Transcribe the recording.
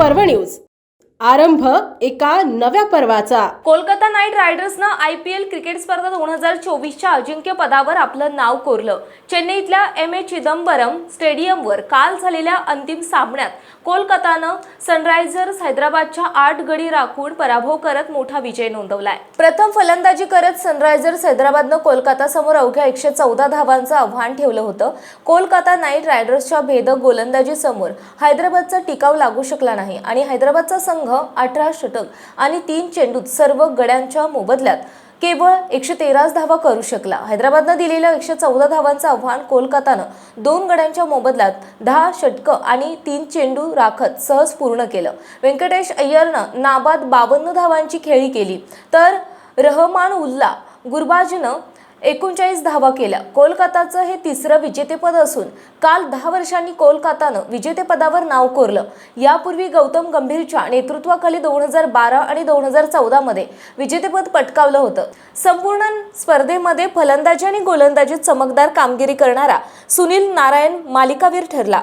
पर्व न्यूज. आरंभ एका नव्या पर्वाचा. कोलकाता नाईट रायडर्सनं आय पी एल क्रिकेट स्पर्धा दोन हजार चोवीसच्या अजिंक्यपदावर आपलं नाव कोरलं. चेन्नईतल्या एम ए चिदंबरम स्टेडियमवर काल झालेल्या अंतिम सामन्यात कोलकातानं सनरायझर्स हैदराबादच्या आठ गडी राखून पराभव करत मोठा विजय नोंदवलाय. प्रथम फलंदाजी करत सनरायझर्स हैदराबादनं कोलकाता समोर अवघ्या एकशे चौदा धावांचं आव्हान ठेवलं होतं. कोलकाता नाईट रायडर्सच्या भेदक गोलंदाजीसमोर हैदराबादचा टिकाव लागू शकला नाही आणि हैदराबादचा संघ संघ अठरा षटक आणि तीन चेंडूत सर्व गड्यांच्या मोबदल्यात केवळ एकशे तेराच धावा करू शकला. हैदराबादनं दिलेल्या एकशे चौदा धावांचं आव्हान कोलकातानं दोन गड्यांच्या मोबदल्यात दहा षटकं आणि तीन चेंडू राखत सहज पूर्ण केलं. व्यंकटेश अय्यरनं नाबाद बावन्न धावांची खेळी केली. तर रहमान उल्ला गुरबाजनं एकोणचाळीस धावा केल्या. कोलकाताचं हे तिसरं विजेतेपद असून काल दहा वर्षांनी कोलकातानं विजेतेपदावर नाव कोरलं. यापूर्वी गौतम गंभीरच्या नेतृत्वाखाली दोन हजार बारा आणि दोन हजार चौदामध्ये विजेतेपद पटकावलं होतं. संपूर्ण स्पर्धेमध्ये फलंदाजी आणि गोलंदाजीत चमकदार कामगिरी करणारा सुनील नारायण मालिकावीर ठरला.